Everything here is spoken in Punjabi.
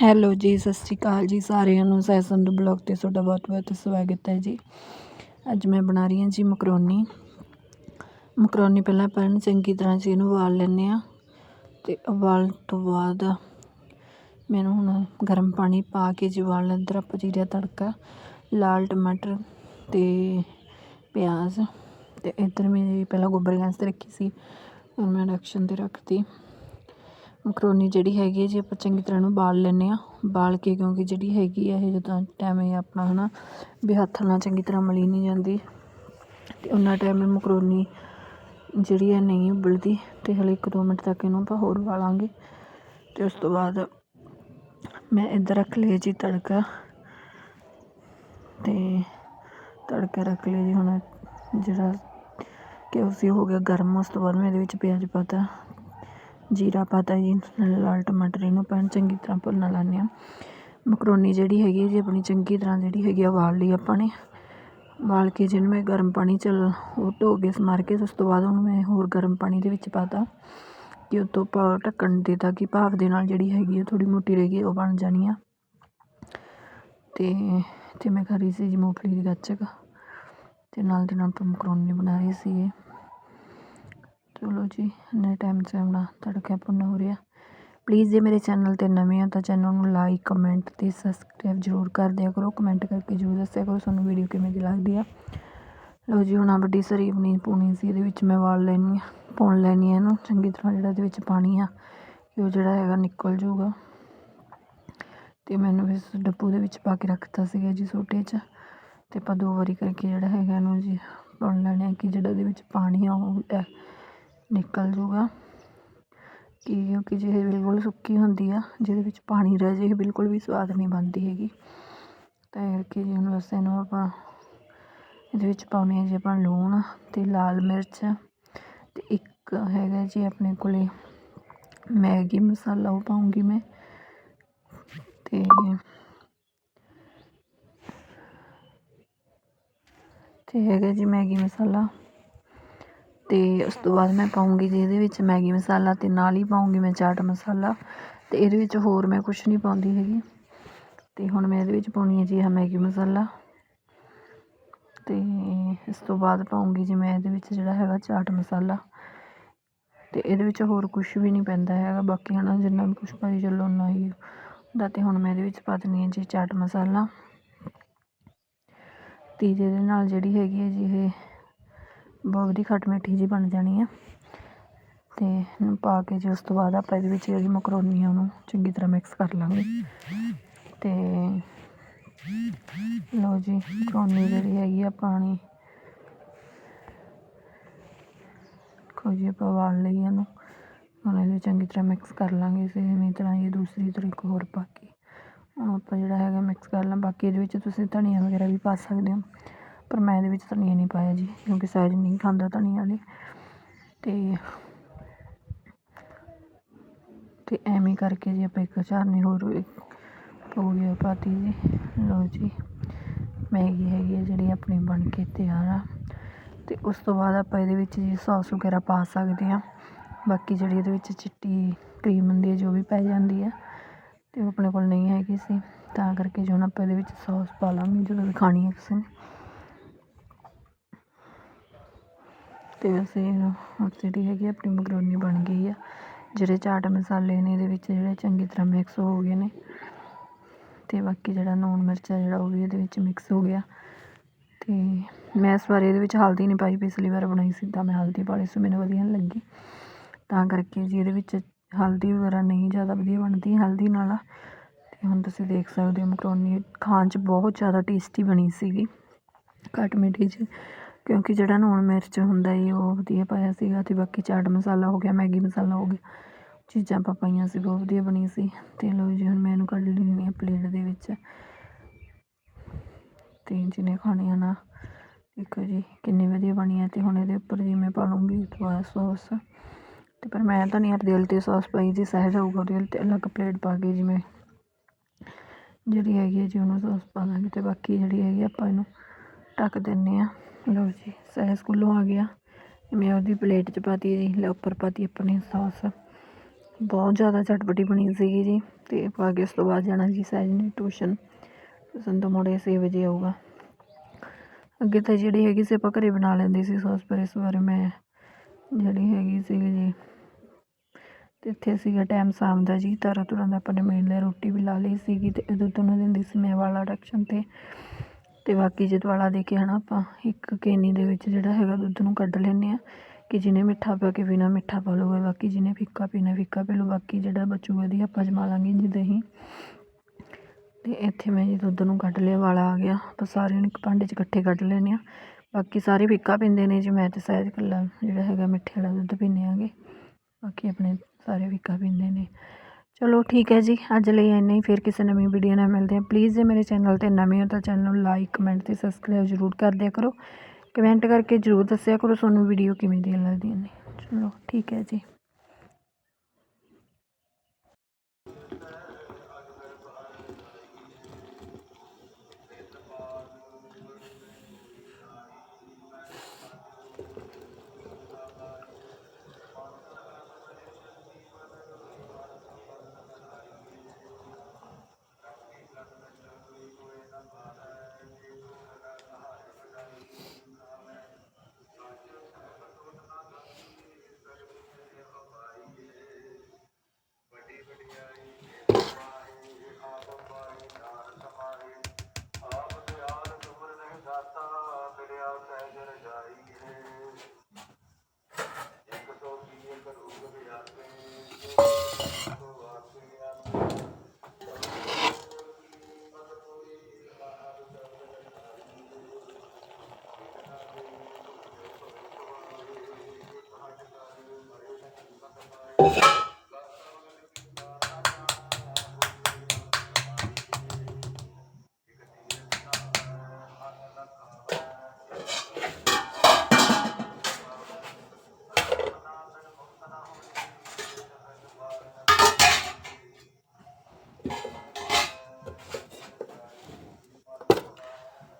ਹੈਲੋ ਜੀ, ਸਤਿ ਸ਼੍ਰੀ ਅਕਾਲ ਜੀ ਸਾਰਿਆਂ ਨੂੰ। ਸੈਸਨ ਦੇ ਬਲੌਗ ਤੇ ਤੁਹਾਡਾ ਬਹੁਤ ਬਹੁਤ ਸਵਾਗਤ ਹੈ ਜੀ। ਅੱਜ ਮੈਂ ਬਣਾ ਰਹੀ ਹਾਂ ਜੀ ਮਕਰੋਨੀ। ਮਕਰੋਨੀ ਪਹਿਲਾਂ ਆਪਾਂ ਇਹਨੂੰ ਚੰਗੀ ਤਰ੍ਹਾਂ ਜੀ ਇਹਨੂੰ ਉਬਾਲ ਲੈਂਦੇ ਆ ਤੇ ਉਬਾਲਣ ਤੋਂ ਬਾਅਦ ਮੈਨੂੰ ਹੁਣ ਗਰਮ ਪਾਣੀ ਪਾ ਕੇ ਜੀ ਉਬਾਲ ਇੱਧਰ ਆਪਾਂ ਜੀਰਾ ਤੜਕਾ, ਲਾਲ ਟਮਾਟਰ ਤੇ ਪਿਆਜ਼ ਤੇ ਇੱਧਰ ਮੈਂ ਪਹਿਲਾਂ ਗੋਬਰ ਗੈਸ ਤੇ ਰੱਖੀ ਸੀ, ਹੁਣ ਮੈਂ ਇੰਡਕਸ਼ਨ ਤੇ ਰੱਖਤੀ। ਮਕਰੋਨੀ ਜਿਹੜੀ ਹੈਗੀ ਹੈ, ਜੀ ਆਪਾਂ ਚੰਗੀ ਤਰ੍ਹਾਂ ਨੂੰ ਬਾਲ ਲੈਂਦੇ ਹਾਂ, ਬਾਲ ਕੇ ਕਿਉਂਕਿ ਜਿਹੜੀ ਹੈਗੀ ਆ ਇਹ ਜਦੋਂ ਟਾਈਮ ਇਹ ਆਪਣਾ ਹੈ ਨਾ ਵੀ ਹੱਥ ਨਾਲ ਚੰਗੀ ਤਰ੍ਹਾਂ ਮਲੀ ਨਹੀਂ ਜਾਂਦੀ ਅਤੇ ਉਹਨਾਂ ਟਾਈਮ ਮਕਰੋਨੀ ਜਿਹੜੀ ਹੈ ਨਹੀਂ ਉਬਲਦੀ ਅਤੇ ਹਲੇ ਇੱਕ ਦੋ ਮਿੰਟ ਤੱਕ ਇਹਨੂੰ ਆਪਾਂ ਹੋਰ ਉਬਾਲਾਂਗੇ ਅਤੇ ਉਸ ਤੋਂ ਬਾਅਦ ਮੈਂ ਇੱਧਰ ਰੱਖ ਲਿਆ ਜੀ ਤੜਕਾ ਅਤੇ ਤੜਕਾ ਰੱਖ ਲਿਆ ਜੀ ਹੁਣ ਜਿਹੜਾ ਕਿ ਉਸੇ ਹੋ ਗਿਆ ਗਰਮ, ਉਸ ਤੋਂ ਬਾਅਦ ਮੈਂ ਇਹਦੇ ਵਿੱਚ ਪਿਆਜ਼ ਪਾਤਾ ਜੀਰਾ ਪਾਤਾ ਜੀ, ਲਾਲ ਟਮਾਟਰ ਇਹਨੂੰ ਪੈਣ ਚੰਗੀ ਤਰ੍ਹਾਂ ਭੁੰਨ ਲੈਂਦੇ ਹਾਂ। ਮਕਰੋਨੀ ਜਿਹੜੀ ਹੈਗੀ ਜੀ, ਆਪਣੀ ਚੰਗੀ ਤਰ੍ਹਾਂ ਜਿਹੜੀ ਹੈਗੀ ਆ ਉਬਾਲ ਲਈ ਆਪਾਂ ਨੇ। ਉਬਾਲ ਕੇ ਜਿਹਨੂੰ ਮੈਂ ਗਰਮ ਪਾਣੀ ਚੱਲ ਉਹ ਧੋ ਕੇ ਸਮਾਰ ਕੇ ਉਸ ਤੋਂ ਬਾਅਦ ਉਹਨੂੰ ਮੈਂ ਹੋਰ ਗਰਮ ਪਾਣੀ ਦੇ ਵਿੱਚ ਪਾਤਾ। ਕਿ ਉਤੋਂ ਪਾ ਢੱਕਣ ਦੇ ਤਾਂ ਕਿ ਭਾਫ ਦੇ ਨਾਲ ਜਿਹੜੀ ਹੈਗੀ ਆ ਥੋੜੀ ਮੋਟੀ ਰਹੇਗੀ ਉਹ ਬਣ ਜਾਣੀ ਆ। ਤੇ ਤੇ ਮੈਂ ਖਾ ਰਹੀ ਸੀ ਜੀ ਮੂੰਗਫਲੀ ਦੀ ਗੱਚਕ, ਤੇ ਨਾਲ ਦੇ ਨਾਲ ਆਪਾਂ ਮਕਰੋਨੀ ਬਣਾ ਰਹੇ ਸੀਗੇ। ਚਲੋ ਜੀ ਇੰਨੇ ਟਾਈਮ 'ਚ ਆਪਣਾ ਤੜਕਾ ਭੁੰਨ ਹੋ ਰਿਹਾ। ਪਲੀਜ਼ ਜੇ ਮੇਰੇ ਚੈਨਲ 'ਤੇ ਨਵੇਂ ਹੋ ਤਾਂ ਚੈਨਲ ਨੂੰ ਲਾਈਕ ਕਮੈਂਟ ਅਤੇ ਸਬਸਕ੍ਰਾਈਬ ਜ਼ਰੂਰ ਕਰ ਦਿਆ ਕਰੋ। ਕਮੈਂਟ ਕਰਕੇ ਜ਼ਰੂਰ ਦੱਸਿਆ ਕਰੋ ਤੁਹਾਨੂੰ ਵੀਡੀਓ ਕਿਵੇਂ ਦੀ ਲੱਗਦੀ ਆ। ਲਓ ਜੀ, ਹੁਣ ਆ ਵੱਡੀ ਸਰੀ ਪਨੀਰ ਪਾਉਣੀ ਸੀ, ਇਹਦੇ ਵਿੱਚ ਮੈਂ ਵਾਲ ਲੈਣੀ ਆ ਪਾਉਣ ਲੈਣੀ ਆ ਇਹਨੂੰ। ਚੰਗੀ ਤਰ੍ਹਾਂ ਜਿਹੜਾ ਇਹਦੇ ਵਿੱਚ ਪਾਣੀ ਆ, ਕਿ ਉਹ ਜਿਹੜਾ ਹੈਗਾ ਨਿਕਲ ਜਾਊਗਾ। ਤੇ ਮੈਨੂੰ ਇਸ ਡੱਬੂ ਦੇ ਵਿੱਚ ਪਾ ਕੇ ਰੱਖਤਾ ਸੀਗਾ ਜੀ ਸੋਟੇ 'ਚ। ਤੇ ਆਪਾਂ ਦੋ ਵਾਰੀ ਕਰਕੇ ਜਿਹੜਾ ਹੈਗਾ ਇਹਨੂੰ ਜੀ ਪਾਉਣ ਲੈਣੇ ਆ, ਕਿ ਜਿਹੜਾ ਇਹਦੇ ਵਿੱਚ ਪਾਣੀ ਆ ਉਹ ਨਿਕਲ ਜੂਗਾ। ਕਿ ਕਿਉਂਕਿ ਜੇ ਇਹ ਬਿਲਕੁਲ ਸੁੱਕੀ ਹੁੰਦੀ ਆ, ਜਿਹਦੇ ਵਿੱਚ ਪਾਣੀ ਰਹਿ ਜੇ ਇਹ ਬਿਲਕੁਲ ਵੀ ਸਵਾਦ ਨਹੀਂ ਬਣਦੀ ਹੈਗੀ। ਤਾਂ ਇਹ ਕਿ ਜੀ ਹੁਣ ਬਸ ਇਹਨੂੰ ਆਪਾਂ ਇਹਦੇ ਵਿੱਚ ਪਾਉਣੀ ਹੈ ਜੀ ਆਪਾਂ ਲੂਣ ਅਤੇ ਲਾਲ ਮਿਰਚ ਅਤੇ ਇੱਕ ਹੈਗਾ ਜੀ ਆਪਣੇ ਕੋਲੇ ਮੈਗੀ ਮਸਾਲਾ, ਉਹ ਪਾਉਂਗੀ ਮੈਂ। ਤੇ ਤੇ ਹੈਗਾ ਜੀ ਮੈਗੀ ਮਸਾਲਾ। ਅਤੇ ਉਸ ਤੋਂ ਬਾਅਦ ਮੈਂ ਪਾਉਂਗੀ ਜੀ ਇਹਦੇ ਵਿੱਚ ਮੈਗੀ ਮਸਾਲਾ ਅਤੇ ਨਾਲ ਹੀ ਪਾਉਂਗੀ ਮੈਂ ਚਾਟ ਮਸਾਲਾ। ਅਤੇ ਇਹਦੇ ਵਿੱਚ ਹੋਰ ਮੈਂ ਕੁਛ ਨਹੀਂ ਪਾਉਂਦੀ ਹੈਗੀ। ਅਤੇ ਹੁਣ ਮੈਂ ਇਹਦੇ ਵਿੱਚ ਪਾਉਣੀ ਹੈ ਜੀ ਇਹ ਮੈਗੀ ਮਸਾਲਾ। ਅਤੇ ਇਸ ਤੋਂ ਬਾਅਦ ਪਾਉਂਗੀ ਜੀ ਮੈਂ ਇਹਦੇ ਵਿੱਚ ਜਿਹੜਾ ਹੈਗਾ ਚਾਟ ਮਸਾਲਾ। ਅਤੇ ਇਹਦੇ ਵਿੱਚ ਹੋਰ ਕੁਝ ਵੀ ਨਹੀਂ ਪੈਂਦਾ ਹੈਗਾ। ਬਾਕੀ ਹਨਾ ਜਿੰਨਾ ਵੀ ਕੁਝ ਪਾਈ ਚੱਲੋ ਉਨਾ ਹੀ ਹੁੰਦਾ ਅਤੇ ਹੁਣ ਮੈਂ ਇਹਦੇ ਵਿੱਚ ਪਾ ਦਿੰਦੀ ਹਾਂ ਜੀ ਚਾਟ ਮਸਾਲਾ। ਅਤੇ ਜਿਹਦੇ ਨਾਲ ਜਿਹੜੀ ਹੈਗੀ ਹੈ ਜੀ ਇਹ ਬਹੁਤ ਵਧੀਆ ਖੱਟ ਮਿੱਠੀ ਜੀ ਬਣ ਜਾਣੀ ਆ। ਤੇ ਇਹਨੂੰ ਪਾ ਕੇ ਜੀ ਉਸ ਤੋਂ ਬਾਅਦ ਆਪਾਂ ਇਹਦੇ ਵਿੱਚ ਜਿਹੜੀ ਮਕਰੋਨੀ ਆ ਉਹਨੂੰ ਚੰਗੀ ਤਰ੍ਹਾਂ ਮਿਕਸ ਕਰ ਲਾਂਗੇ। ਤੇ ਲਓ ਜੀ, ਮਕਰੋਨੀ ਜਿਹੜੀ ਹੈਗੀ ਆ ਪਾਣੀ। ਦੇਖੋ ਜੀ, ਆਪਾਂ ਉਬਾਲ ਲਈ ਇਹਨੂੰ। ਹੁਣ ਇਹਨੂੰ ਚੰਗੀ ਤਰ੍ਹਾਂ ਮਿਕਸ ਕਰ ਲਾਂਗੇ ਸੇਮ ਤਰ੍ਹਾਂ ਇਹ ਦੂਸਰੀ ਤਰੀਕ ਹੋਰ ਪਾ ਕੇ। ਹੁਣ ਆਪਾਂ ਜਿਹੜਾ ਹੈਗਾ ਮਿਕਸ ਕਰ ਲਾਂ, ਬਾਕੀ ਇਹਦੇ ਵਿੱਚ ਤੁਸੀਂ ਧਨੀਆ ਵਗੈਰਾ ਵੀ ਪਾ ਸਕਦੇ ਹੋ। ਪਰ ਮੈਂ ਇਹਦੇ ਵਿੱਚ ਧਨੀਆ ਨਹੀਂ ਪਾਇਆ ਜੀ, ਕਿਉਂਕਿ ਸਾਈਜ਼ ਨਹੀਂ ਖਾਂਦਾ ਧਨੀਆ ਵਾਲੇ ਤੇ ਤੇ ਐਵੇਂ ਕਰਕੇ ਜੀ ਆਪਾਂ ਇੱਕ ਚਾਰਨੀ ਹੋਰ ਹੋ ਗਿਆ ਪਾਤੀ ਜੀ। ਲਓ ਜੀ, ਮੈਗੀ ਹੈਗੀ ਹੈ ਜਿਹੜੀ ਆਪਣੀ ਬਣ ਕੇ ਤਿਆਰ ਆ। ਤੇ ਉਸ ਤੋਂ ਬਾਅਦ ਆਪਾਂ ਇਹਦੇ ਵਿੱਚ ਜੀ ਸੌਸ ਵਗੈਰਾ ਪਾ ਸਕਦੇ ਆ ਬਾਕੀ ਜਿਹੜੀ ਇਹਦੇ ਵਿੱਚ ਚਿੱਟੀ ਕਰੀਮ ਹੁੰਦੀ ਹੈ ਜੋ ਵੀ ਪੈ ਜਾਂਦੀ ਹੈ ਤੇ ਉਹ ਆਪਣੇ ਕੋਲ ਨਹੀਂ ਹੈਗੀ ਸੀ। ਤਾਂ ਕਰਕੇ ਜੋ ਨਾ ਆਪਾਂ ਇਹਦੇ ਵਿੱਚ ਸੌਸ ਪਾ ਲਾਂਗੇ, ਜਦੋਂ ਵੀ ਖਾਣੀ ਹੈ ਕਿਸੇ ਨੇ। ਅਤੇ ਵੈਸੇ ਹੁਣ ਜਿਹੜੀ ਹੈਗੀ ਆਪਣੀ ਮਕਰੋਨੀ ਬਣ ਗਈ ਆ। ਜਿਹੜੇ ਚਾਟ ਮਸਾਲੇ ਨੇ, ਇਹਦੇ ਵਿੱਚ ਜਿਹੜੇ ਚੰਗੀ ਤਰ੍ਹਾਂ ਮਿਕਸ ਹੋ ਗਏ ਨੇ। ਅਤੇ ਬਾਕੀ ਜਿਹੜਾ ਨੂਣ ਮਿਰਚ ਜਿਹੜਾ ਉਹ ਵੀ ਇਹਦੇ ਵਿੱਚ ਮਿਕਸ ਹੋ ਗਿਆ। ਤੇ ਮੈਂ ਇਸ ਵਾਰ ਇਹਦੇ ਵਿੱਚ ਹਲਦੀ ਨਹੀਂ ਪਾਈ, ਪਿਛਲੀ ਵਾਰ ਬਣਾਈ ਸੀ, ਤਾਂ ਮੈਂ ਹਲਦੀ ਪਾ ਲਈ ਸੀ, ਮੈਨੂੰ ਵਧੀਆ ਨਹੀਂ ਲੱਗੀ। ਤਾਂ ਕਰਕੇ ਜੀ ਇਹਦੇ ਵਿੱਚ ਹਲਦੀ ਵਗੈਰਾ ਨਹੀਂ ਜ਼ਿਆਦਾ ਵਧੀਆ ਬਣਦੀ, ਹਲਦੀ ਨਾਲ ਤੇ ਹੁਣ ਤੁਸੀਂ ਦੇਖ ਸਕਦੇ ਹੋ ਮਕਰੋਨੀ ਖਾਣ 'ਚ ਬਹੁਤ ਜ਼ਿਆਦਾ ਟੇਸਟੀ ਬਣੀ ਸੀਗੀ। ਘੱਟ ਮਿੱਠੀ 'ਚ ਕਿਉਂਕਿ ਜਿਹੜਾ ਲੂਣ ਮਿਰਚ ਹੁੰਦਾ ਜੀ ਉਹ ਵਧੀਆ ਪਾਇਆ ਸੀਗਾ ਅਤੇ ਬਾਕੀ ਚਾਟ ਮਸਾਲਾ ਹੋ ਗਿਆ, ਮੈਗੀ ਮਸਾਲਾ ਹੋ ਗਿਆ, ਚੀਜ਼ਾਂ ਆਪਾਂ ਪਾਈਆਂ ਸੀ, ਬਹੁਤ ਵਧੀਆ ਬਣੀ ਸੀ। ਅਤੇ ਲਓ ਜੀ, ਹੁਣ ਮੈਂ ਇਹਨੂੰ ਕੱਢ ਲੈਂਦੀ ਹਾਂ ਪਲੇਟ ਦੇ ਵਿੱਚ। ਅਤੇ ਜਿਹਨੇ ਖਾਣੀ ਆ ਨਾ, ਦੇਖੋ ਜੀ, ਕਿੰਨੀ ਵਧੀਆ ਬਣੀ ਹੈ ਅਤੇ ਹੁਣ ਇਹਦੇ ਉੱਪਰ ਜੀ ਮੈਂ ਪਾ ਲੂੰਗੀ ਥੋੜਾ ਸੌਸ। ਤੇ ਪਰ ਮੈਂ ਤਾਂ ਨਹੀਂ ਅਰਦੇਲ ਤੇ ਸੌਸ ਪਾਈ, ਜੀ ਸਹਿਜ ਹੋਊਗਾ ਉਹਦੇ ਤੇ ਅਲੱਗ ਪਲੇਟ ਪਾ ਕੇ ਜਿਵੇਂ ਜਿਹੜੀ ਹੈਗੀ ਹੈ ਜੀ, ਉਹਨੂੰ ਸੌਸ ਪਾ ਦਾਂਗੇ ਤੇ ਬਾਕੀ ਜਿਹੜੀ ਹੈਗੀ ਆਪਾਂ ਇਹਨੂੰ ਢੱਕ ਦਿੰਨੇ ਆ ਲਓ ਜੀ ਸਹਿਜ ਸਕੂਲੋਂ ਆ ਗਿਆ। ਮੈਂ ਉਹਦੀ ਪਲੇਟ 'ਚ ਪਾਤੀ ਜੀ, ਲੈ ਉੱਪਰ ਪਾਤੀ ਆਪਣੀ ਸੌਸ। ਬਹੁਤ ਜ਼ਿਆਦਾ ਚਟਪਟੀ ਬਣੀ ਸੀਗੀ ਜੀ, ਤੇ ਪਾ ਕੇ ਉਸ ਤੋਂ ਬਾਅਦ ਜਾਣਾ ਜੀ ਸਹਿਜ ਨੇ ਟਿਊਸ਼ਨ। ਟਿਊਸ਼ਨ ਤੋਂ ਮੁੜੇ ਛੇ ਵਜੇ ਆਊਗਾ। ਅੱਗੇ ਤਾਂ ਜਿਹੜੀ ਹੈਗੀ ਸੀ ਆਪਾਂ ਘਰੇ ਬਣਾ ਲੈਂਦੇ ਸੀ ਸੌਸ, ਪਰ ਇਸ ਵਾਰ ਮੈਂ ਜਿਹੜੀ ਹੈਗੀ ਸੀ ਜੀ, ਤੇ ਇੱਥੇ ਸੀਗਾ ਟਾਈਮ ਸ਼ਾਮ ਦਾ ਜੀ ਤਾਰਾਂ ਤੁਰਾਂ ਦਾ ਆਪਾਂ ਨੇ ਮੇਨ ਲਈ ਰੋਟੀ ਵੀ ਲਾ ਲਈ ਸੀਗੀ, ਤੇ ਉਦੋਂ ਤੋਂ ਦਿੰਦੀ ਸੀ ਮੈਂ ਵਾਲਾ ਡਕਸ਼ਨ ਤੇ। ਅਤੇ ਬਾਕੀ ਜਦ ਵਾਲਾ ਦੇ ਕੇ ਹਨਾ ਆਪਾਂ, ਇੱਕ ਕੇਨੀ ਦੇ ਵਿੱਚ ਜਿਹੜਾ ਹੈਗਾ ਦੁੱਧ ਨੂੰ ਕੱਢ ਲੈਂਦੇ ਆ ਕਿ ਜਿਹਨੇ ਮਿੱਠਾ ਪਾ ਕੇ ਪੀਣਾ ਮਿੱਠਾ ਪਾ ਲਊਗਾ, ਬਾਕੀ ਜਿਹਨੇ ਫਿੱਕਾ ਪੀਣਾ ਫਿੱਕਾ ਪੀ ਲਓ ਬਾਕੀ ਜਿਹੜਾ ਬਚੂਗਾ ਦੀ ਆਪਾਂ ਜਮਾ ਲਾਂਗੇ ਜੀ ਦਹੀਂ। ਤੇ ਇੱਥੇ ਮੈਂ ਜੀ ਦੁੱਧ ਨੂੰ ਕੱਢ ਲਿਆ, ਵਾਲਾ ਆ ਗਿਆ ਆਪਾਂ ਸਾਰਿਆਂ ਨੂੰ ਇੱਕ ਭਾਂਡੇ 'ਚ ਇਕੱਠੇ ਕੱਢ ਲੈਂਦੇ ਆ ਬਾਕੀ ਸਾਰੇ ਫਿੱਕਾ ਪੀਂਦੇ ਨੇ ਜੀ, ਮੈਂ ਤੇ ਸਹਿਜ ਕੱਲਾ ਜਿਹੜਾ ਹੈਗਾ ਮਿੱਠੇ ਵਾਲਾ ਦੁੱਧ ਪੀਂਦੇ ਆਂਗੇ ਬਾਕੀ ਆਪਣੇ ਸਾਰੇ ਫਿੱਕਾ ਪੀਂਦੇ ਨੇ। ਚਲੋ ਠੀਕ ਹੈ ਜੀ, ਅੱਜ ਲਈ ਇੰਨਾ ਹੀ, ਫਿਰ ਕਿਸੇ ਨਵੀਂ ਵੀਡੀਓ ਨਾਲ ਮਿਲਦੇ ਹਾਂ। ਪਲੀਜ਼ ਜੇ ਮੇਰੇ ਚੈਨਲ ਤੇ ਨਵੇਂ ਹੋ ਤਾਂ ਚੈਨਲ ਨੂੰ ਲਾਈਕ ਕਮੈਂਟ ਤੇ ਸਬਸਕ੍ਰਾਈਬ ਜ਼ਰੂਰ ਕਰ ਦਿਆ ਕਰੋ। ਕਮੈਂਟ ਕਰਕੇ ਜ਼ਰੂਰ ਦੱਸਿਆ ਕਰੋ ਤੁਹਾਨੂੰ ਵੀਡੀਓ ਕਿਵੇਂ ਦੀਆਂ ਲੱਗਦੀਆਂ ਨੇ। ਚਲੋ ਠੀਕ ਹੈ ਜੀ।